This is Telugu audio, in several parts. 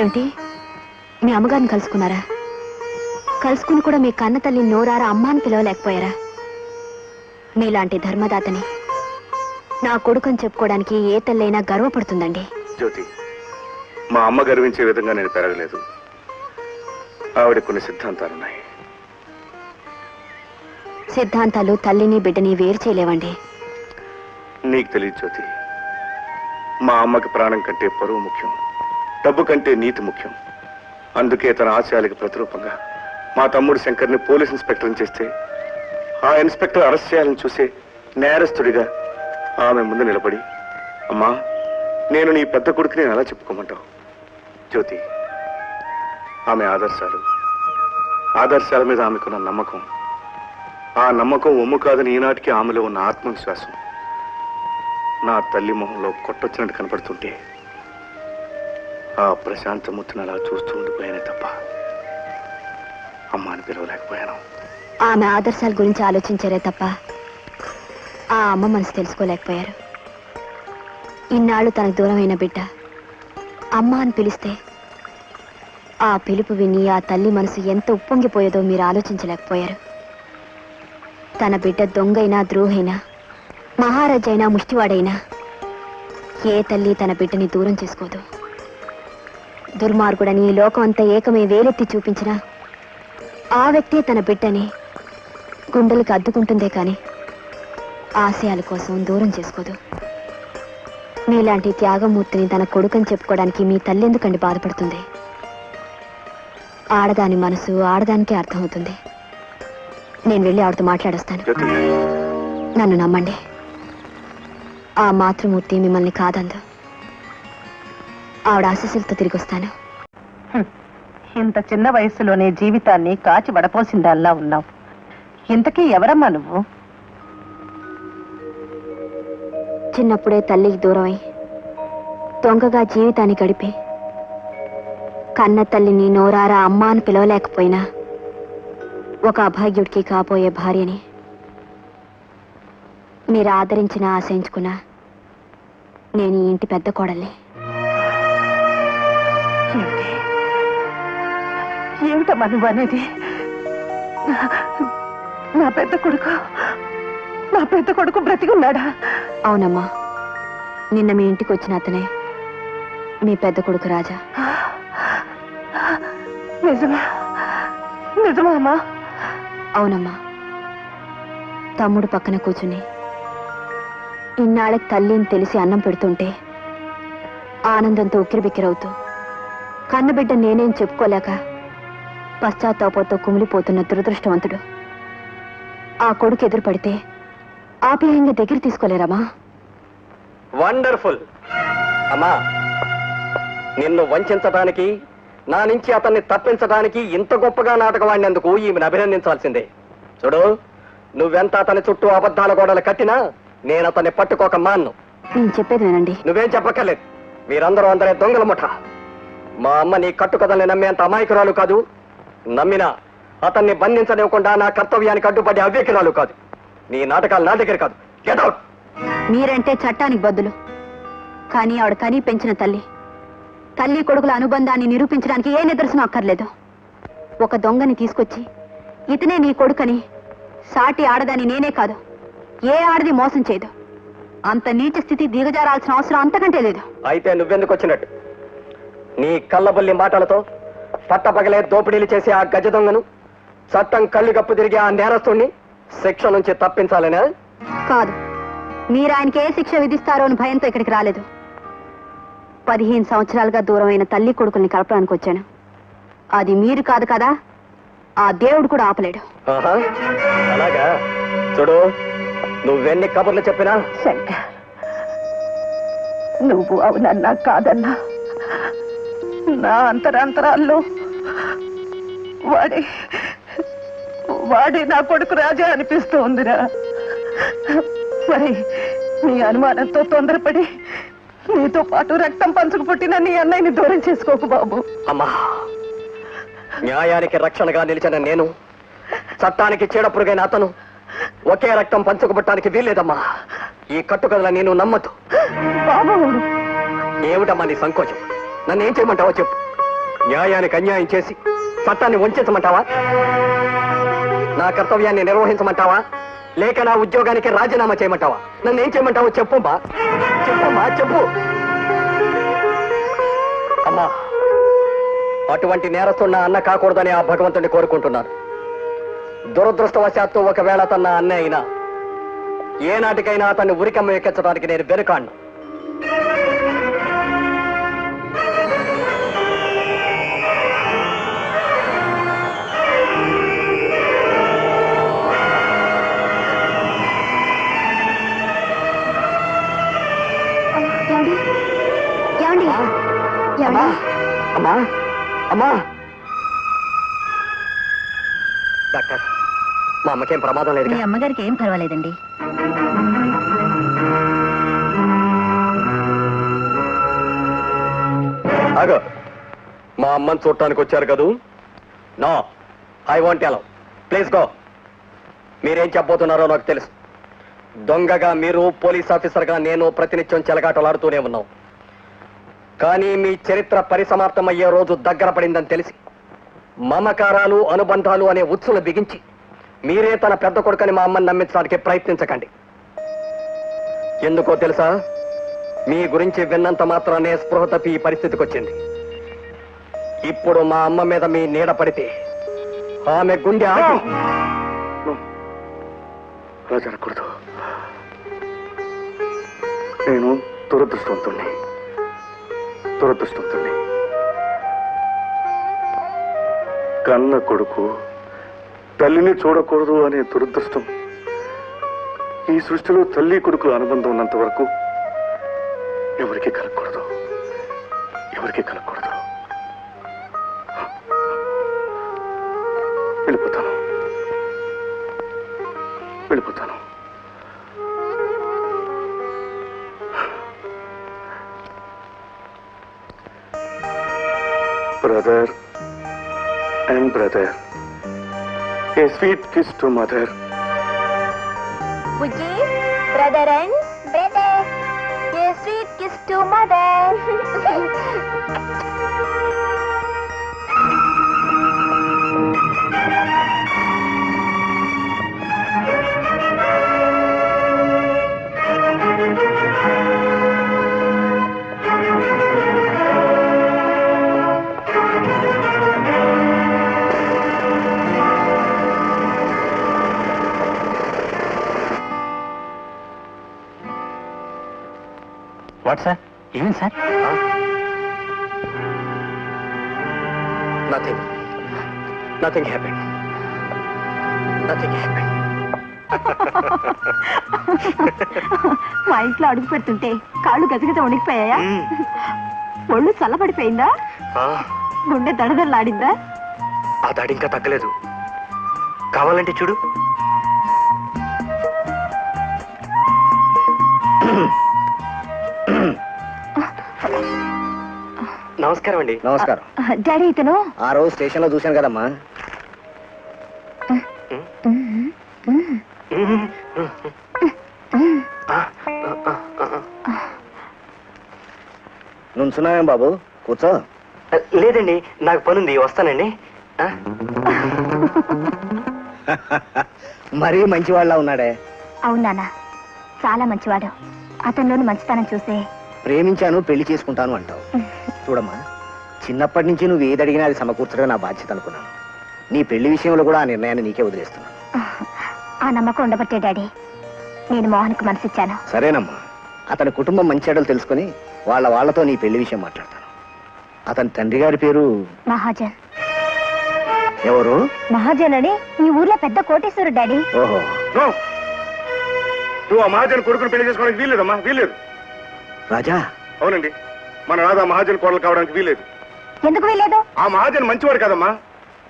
ఏమిటి మీ అమ్మగారిని కలుసుకున్నారా? కలుసుకుని కూడా మీ కన్న తల్లి నోరారా అమ్మ అని పిలవలేకపోయారా? మీలాంటి ధర్మదాతని నా కొడుకుని చెప్పుకోవడానికి ఏ తల్లైనా గర్వపడుతుందండి. జ్యోతి మా అమ్మ గర్వించే విధంగా నేను పెరగలేదు. ఆవిడ కొన్ని సిద్ధాంతాలున్నాయి. సిద్ధాంతాలు తల్లిని బిడ్డని వేరు చేయలేవండి. నీకు తెలియదు జ్యోతి మా అమ్మకి ప్రాణం కంటే పరువు ముఖ్యం. డబ్బు కంటే నీతి ముఖ్యం. అందుకే తన ఆశయాలకు ప్రతిరూపంగా మా తమ్ముడు శంకర్ని పోలీస్ ఇన్స్పెక్టర్ చేస్తే ఆ ఇన్స్పెక్టర్ అరెస్ట్ చేయాలని చూసే నేరస్తుడిగా ఆమె ముందు నిలబడి అమ్మా నేను నీ పెద్ద కొడుకుని నేను ఎలా చెప్పుకోమంటావు? జ్యోతి ఆమె ఆదర్శాలు. ఆదర్శాల మీద ఆమెకున్న నమ్మకం. ఆ నమ్మకం ఒమ్ము కాదని ఈనాటికి ఆమెలో ఉన్న ఆత్మవిశ్వాసం. నా తల్లి మొహంలో కొట్టొచ్చినట్టు కనపడుతుంటే ఆ ప్రశాంతమూర్తిని అలా చూస్తూ ఉండిపోయానే తప్ప అమ్మాని పిలవలేకపోయాను. ఆమె ఆదర్శాల గురించి ఆలోచించారే తప్ప ఆ అమ్మ మనసు తెలుసుకోలేకపోయారు. ఇన్నాళ్ళు తనకు దూరమైన బిడ్డ అమ్మ అని పిలిస్తే ఆ పిలుపు విని ఆ తల్లి మనసు ఎంత ఉప్పొంగిపోయేదో మీరు ఆలోచించలేకపోయారు. తన బిడ్డ దొంగైనా ద్రోహైనా మహారాజైనా ముష్టివాడైనా ఏ తల్లి తన బిడ్డని దూరం చేసుకోదు. దుర్మార్గుడని ఈ లోకం అంతా ఏకమై వేలెత్తి చూపించినా ఆ వ్యక్తే తన బిడ్డని గుండెలకు అద్దుకుంటుందే కాని ఆశయాల కోసం దూరం చేసుకోదు. మీలాంటి త్యాగమూర్తిని తన కొడుకని చెప్పుకోవడానికి మీ తల్లెందుకండి బాధపడుతుంది? ఆడదాని మనసు ఆడదానికే అర్థమవుతుంది. నేను వెళ్ళి ఆవిడతో మాట్లాడొస్తాను. నన్ను నమ్మండి. ఆ మాతృమూర్తి మిమ్మల్ని కాదందు. ఆవిడ ఆశీస్సులతో తిరిగి వస్తాను ఇంత చిన్న వయసులోనే జీవితాన్ని కాచి వడపోసిందల్లా ఉన్నావు. ఇంతకీ ఎవరమ్మా నువ్వు? చిన్నప్పుడే తల్లికి దూరమై దొంగగా జీవితాన్ని గడిపి కన్న తల్లిని నోరారా అమ్మ అని పిలవలేకపోయినా ఒక అభాగ్యుడికి కాబోయే భార్యని మీరు ఆదరించిన ఆశయించుకున్నా నేను ఈ ఇంటి పెద్ద కోడల్ని. ఏమిటమ్మా నువ్వు అనేది? నా- పెద్ద కొడుకు నా పెద్ద కొడుకు బ్రతికున్నాడా? అవునమ్మా. నిన్న మీ ఇంటికి వచ్చిన అతనే మీ పెద్ద కొడుకు రాజా. నిజమా. నిజమా అమ్మా? అవునమ్మా. తమ్ముడు పక్కన కూర్చుని ఇన్నాళ్ళకి తల్లిని తెలిసి అన్నం పెడుతుంటే ఆనందంతో ఉక్కిరిబిక్కిరవుతూ కన్నబిడ్డ నేనేం చెప్పుకోలేక పశ్చాత్తాపంతో కుమిలిపోతున్న దురదృష్టవంతుడు. ఆ కొడుకు ఎదురు పడితే ఆప్యాయంగా దగ్గర తీసుకోలేరమ్మా. వండర్ఫుల్. అమ్మా నిన్ను వంచడానికి నా నుంచి అతన్ని తప్పించడానికి ఇంత గొప్పగా నాటకం ఆడినందుకు ఈమెను అభినందించాల్సిందే. చూడు నువ్వెంత అతని చుట్టూ అబద్ధాల గోడలు కట్టినా నేను అతన్ని పట్టుకోక మాన్ను. నేను చెప్పేది వినండి. నువ్వేం చెప్పక్కర్లేదు. మీరందరూ అందరే దొంగల ముఠ. మా అమ్మ నీ కట్టుకథల్ని నమ్మేంత అమాయకురాలు కాదు. నమ్మినా అతన్ని బంధించనివ్వకుండా నా కర్తవ్యానికి అడ్డుపడే అవ్యకిరాలు కాదు. నీ నాటకాలు నా దగ్గర కాదు. మీరంటే చట్టానికి బద్దులు. కానీ ఆవిడ కనీ పెంచిన తల్లి. తల్లి కొడుకుల అనుబంధాన్ని నిరూపించడానికి ఏ నిదర్శనం అక్కర్లేదు. ఒక దొంగని తీసుకొచ్చి ఇతనే నీ కొడుకని సాటి ఆడదాని నేనే కాదు. ఏ ఆడది మోసం చేయదు. అంత నీచ స్థితి దిగజారాల్సిన అవసరం అంతకంటే లేదు. అయితే నువ్వెందుకు వచ్చినట్టు? నీ కళ్ళబుల్లి మాటలతో పట్టపగలే దోపిడీలు చేసే ఆ గజ దొంగను చట్టం కళ్ళు కప్పు తిరిగి ఆ నేరస్తుణ్ణి శిక్ష నుంచి తప్పించాలనే? కాదు. మీరు ఆయనకి ఏ శిక్ష విధిస్తారో అని భయంతో ఇక్కడికి రాలేదు. పదిహేను సంవత్సరాలుగా దూరమైన తల్లి కొడుకుల్ని కలపడానికి వచ్చాను. అది మీరు కాదు కదా? ఆ దేవుడు కూడా ఆపలేడు. అలాగా? చూడు నువ్వెన్ని కబుర్లు చెప్పినా? నువ్వు అవునన్నా కాదన్నా. నా అంతరాంతరాల్లో వాడి వాడి నా కొడుకు రాజా అనిపిస్తూ ఉందిరా మరి నీ అనుమానంతో తొందరపడి నీతో పాటు రక్తం పంచుకు పుట్టిన నీ అన్నయ్యని దూరం చేసుకోకు బాబు. అమ్మా న్యాయానికి రక్షణగా నిలిచిన నేను చట్టానికి చీడపురుగైన అతను ఒకే రక్తం పంచుకుపట్టడానికి వీల్లేదమ్మా. ఈ కట్టుకథల నేను నమ్మద్దు బాబు. ఏమిటమ్మా నీ సంకోచం? నన్ను ఏం చేయమంటావో చెప్పు. న్యాయానికి అన్యాయం చేసి చట్టాన్ని వంచమంటావా నా కర్తవ్యాన్ని నిర్వహించమంటావా? లేక నా ఉద్యోగానికి రాజీనామా చేయమంటావా? నన్ను ఏం చేయమంటావో చెప్పుమ్మా చెప్పమ్మా చెప్పు అమ్మా అటువంటి నేరస్తున్న అన్న కాకూడదని ఆ భగవంతుని కోరుకుంటున్నాను. దురదృష్టవశాత్తు ఒకవేళ తన అన్న అయినా ఏనాటికైనా అతన్ని ఉరికమ్మ ఎక్కించడానికి నేను వెనుకాడిను. ఏమండి? అమ్మా అమ్మా అమ్మా. డాక్టర్ మా అమ్మకేం ప్రమాదం లేదు మీ అమ్మగారికి ఏం పర్వాలేదండి. ఆగో. మా అమ్మని చూడటానికి వచ్చారు కదూ? నో ఐ వాంట్ ఎలో ప్లీజ్ గో. మీరేం చెప్పబోతున్నారో నాకు తెలుసు. దొంగగా మీరు పోలీస్ ఆఫీసర్గా నేను ప్రతినిత్యం చెలగాటలాడుతూనే ఉన్నాం. కానీ మీ చరిత్ర పరిసమాప్తమయ్యే రోజు దగ్గర పడిందని తెలిసి మమకారాలు అనుబంధాలు అనే ఉత్సులు బిగించి మీరే తన పెద్ద కొడుకని మా అమ్మని నమ్మించడానికి ప్రయత్నించకండి. ఎందుకో తెలుసా? మీ గురించి విన్నంత మాత్రానే స్పృహ తప్పి ఈ పరిస్థితికి వచ్చింది. ఇప్పుడు మా అమ్మ మీద మీ నీడ పడితే ఆమె గుండె జరగకూడదు నేను దురదృష్టవంతుణ్ణి. దురదృష్టవుతుంది కన్న కొడుకు తల్లిని చూడకూడదు అనే దురదృష్టం ఈ సృష్టిలో తల్లి కొడుకుల అనుబంధం ఉన్నంత వరకు ఎవరికి కలగకూడదు. ఎవరికి కలగకూడదు. వెళ్ళిపోతాను. వెళ్ళిపోతాను. brother and brother. A sweet kiss to mother. buji brother and brother? A sweet kiss to mother. What sir ఏమి sir nothing nothing happen nothing happen మా ఇంట్లో అడుగు పెడుతుంటే కాళ్ళు గజగజ వణికిపోయాయా? ఒళ్ళు చల్లబడిపోయిందా? గుండె దడదల్లాడిందా ఆ దాడి ఇంకా తగ్గలేదు. కావాలంటే చూడు. నమస్కారం అండి. నమస్కారం. డాడీ ఇతను? ఆ రోజు స్టేషన్లో చూశాను కదమ్మా. నుంచున్నావేం బాబు? కూర్చో. లేదండి నాకు పనుంది వస్తానండి? మరీ మంచివాళ్ళ ఉన్నాడే. అవునానా చాలా మంచివాడు. అతనిలోని మంచితనం చూసే ప్రేమించాను పెళ్ళి చేసుకుంటాను అంటావు. చూడమ్మా చిన్నప్పటి నుంచి నువ్వు ఏది అడిగినా అది సమకూర్చడమే నా బాధ్యత అనుకున్నాను. నీ పెళ్ళి విషయంలో కూడా ఆ నిర్ణయాన్ని నీకే వదిలేస్తున్నాను ఆ నమ్మకం ఉండబట్టే డాడీ. నేను మోహన్కు మనసిచ్చాను. సరేనమ్మా. అతని కుటుంబం మంచి చెడ్డలు తెలుసుకుని వాళ్ళ వాళ్ళతో నీ పెళ్ళి విషయం మాట్లాడతాను. అతని తండ్రి గారి పేరు? మహాజన్. ఎవరు? మహాజన్ అని ఈ ఊర్లో పెద్ద కోటేశ్వరు డాడీ. ఓహో. నువ్వు ఆ మహాజన్ కొడుకుని పెళ్ళి చేసుకోవడానికి వీల్లేదమ్మా వీల్లేదు. రాజా. అవునండి. మన రాధా మహాజన్ కోడలు కావడానికి వీల్లేదు. ఎందుకు వెళ్ళలేదు ఆ మహాజన్ మంచివాడు కాదమ్మా.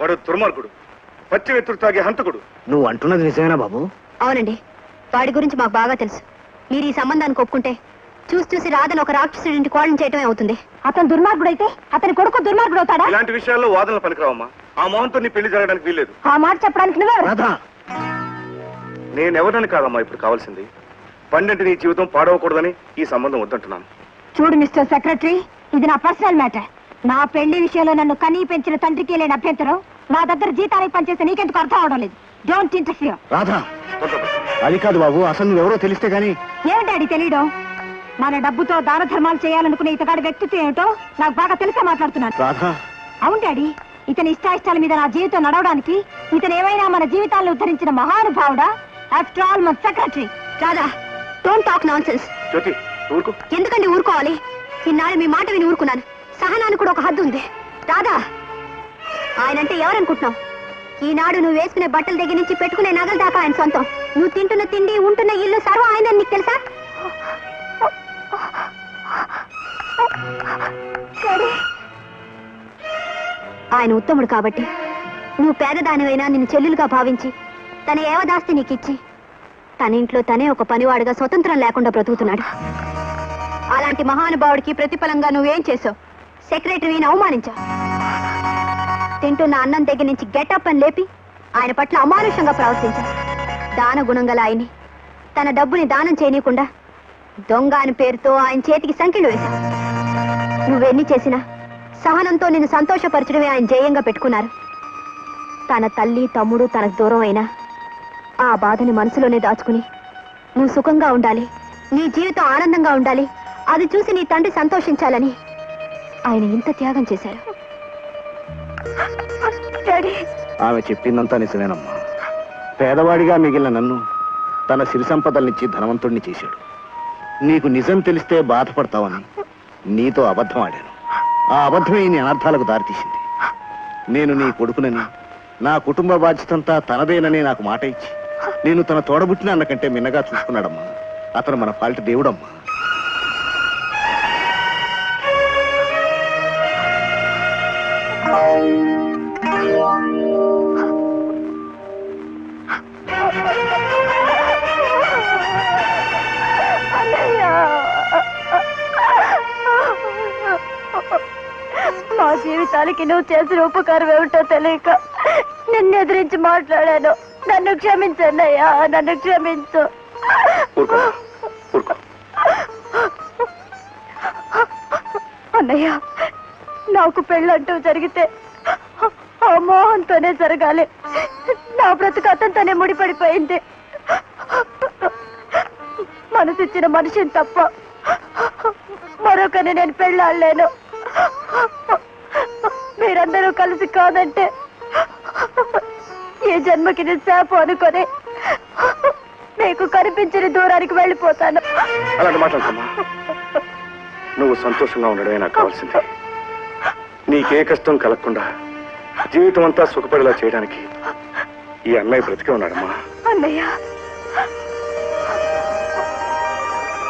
వాడు దుర్మార్గుడు. పచ్చి వెత్తుడు తాగే హంతకుడు. నువ్వు అంటున్నది నిజమేనా బాబు? అవునండి. వాడి గురించి మాకు బాగా తెలుసు. మీరు ఈ సంబంధానికి ఒప్పుకుంటే చూసి చూసి రాధను ఒక రాక్షసుడింటి కోళ్ళని చేయటమే అవుతుంది. అతను దుర్మార్గుడైతే అతని కొడుకు దుర్మార్గుడు అవుతాడా? ఇలాంటి విషయాల్లో వాదనలు పనికిరావమ్మా. ఆ మోహన్తో నీ పెళ్ళి జరగడానికి వీల్లేదు. ఆ మాట చెప్పడానికి నువ్వే రాధా. నేనెవరని కాదమ్మా ఇప్పుడు కావాల్సింది. పండంటి నీ జీవితం పాడవకూడదని ఈ సంబంధం వద్దంటున్నాను. చూడు మిస్టర్ సెక్రటరీ ఇది నా పర్సనల్ మ్యాటర్. నా పెళ్ళి విషయంలో నన్ను కనీ పెంచిన తండ్రికి లేని అభ్యంతరం నా దగ్గర జీతానికి పనిచేస్తే నీకెందుకు అర్థం అవడం లేదు. డోంట్ ఇంటర్ఫియర్ రాధా అది కాదు బాబు అసలు నువ్వెవరో తెలిస్తే గానీ ఏమిటాడి తెలియడం? మన డబ్బుతో దాన ధర్మాలు చేయాలనుకునే ఇతగాడి వ్యక్తిత్వం ఏమిటో నాకు బాగా తెలిసే మాట్లాడుతున్నాను. రాధా. అవును డాడీ ఇతని ఇష్టాయిష్టాల మీద నా జీవితం నడవడానికి ఇతను ఏమైనా మన జీవితాలను ఉద్ధరించిన మహానుభావుడా? ఆఫ్టర్ ఆల్ మన secretary. Radha don't talk nonsense ఊరుకో. ఎందుకండి ఊరుకోవాలి? ఇన్నాళ్ళు మీ మాట విని ఊరుకున్నాను. సహనానికి కూడా ఒక హద్దు ఉంది. రాధా! ఆయనంటే ఎవరనుకుంటున్నావు? ఈనాడు నువ్వు వేసుకునే బట్టల దగ్గర నుంచి పెట్టుకునే నగల దాకా ఆయన సొంతం. నువ్వు తింటున్న తిండి ఉంటున్న ఇల్లు సర్వం ఆయన నీకు తెలుసా? ఆయన ఉత్తముడు కాబట్టి నువ్వు పేదదానివైనా నిన్ను చెల్లెలుగా భావించి తన ఏవదాస్తి నీకిచ్చి తన ఇంట్లో తనే ఒక పనివాడుగా స్వతంత్రం లేకుండా బ్రతుకుతున్నాడు. అలాంటి మహానుభావుడికి ప్రతిఫలంగా నువ్వేం చేసావు సెక్రటరీని అవమానించా? తింటున్న అన్నం దగ్గర నుంచి గెటప్ అని లేపి ఆయన పట్ల అమానుషంగా ప్రవర్తించా. దాన గుణం గల ఆయన్ని తన డబ్బుని దానం చేయనీయకుండా దొంగ అని పేరుతో ఆయన చేతికి సంఖ్యలు వేశా. నువ్వెన్ని చేసినా సహనంతో నిన్ను సంతోషపరచడమే ఆయన జయంగా పెట్టుకున్నారు. తన తల్లి తమ్ముడు తనకు దూరం అయినా ఆ బాధని మనసులోనే దాచుకుని నువ్వు సుఖంగా ఉండాలి నీ జీవితం ఆనందంగా ఉండాలి అది చూసి నీ తండ్రి సంతోషించాలని ఆయన ఇంత త్యాగం చేశారు. ఆమె చెప్పిందంతా నిజమేనమ్మా. పేదవాడిగా మిగిలిన నన్ను తన సిరి సంపదలనిచ్చి ధనవంతుణ్ణి చేశాడు. నీకు నిజం తెలిస్తే బాధపడతావని నీతో అబద్ధం ఆడాను. ఆ అబద్ధమే నీ అనర్థాలకు దారితీసింది. నేను నీ కొడుకునని నా కుటుంబ బాధ్యతంతా తనదేనని నాకు మాట ఇచ్చి నేను తన తోడబుట్టిన అన్నకంటే మిన్నగా చూసుకున్నాడమ్మా. అతను మన పాలిట దేవుడమ్మా. మా జీవితానికి నువ్వు చేసిన ఉపకారం ఏమిటో తెలియక నిన్ను ఎదిరించి మాట్లాడాను. నన్ను క్షమించండి అయ్యా నన్ను క్షమించు. అన్నయ్య నాకు పెళ్ళంటూ జరిగితే ఆ మోహంతోనే జరగాలి. నా బ్రతుకు అతనితోనే ముడిపడిపోయింది. మనసిచ్చిన మనిషిని తప్ప మరొకరిని నేను పెళ్ళాడలేను. మీరందరూ కలిసి కాదంటే ఈ జన్మకి నేను శాపం అనుకొని మీకు కనిపించిన దూరానికి వెళ్ళిపోతాను. అలాంటి మాట్లాడుతున్నా నువ్వు సంతోషంగా ఉండడమే నాకు కావాల్సింది. నీకే కష్టం కలగకుండా జీవితం అంతా సుఖపడేలా చేయడానికి ఈ అన్నయ్య బ్రతికే ఉన్నాడమ్మా. అన్నయ్య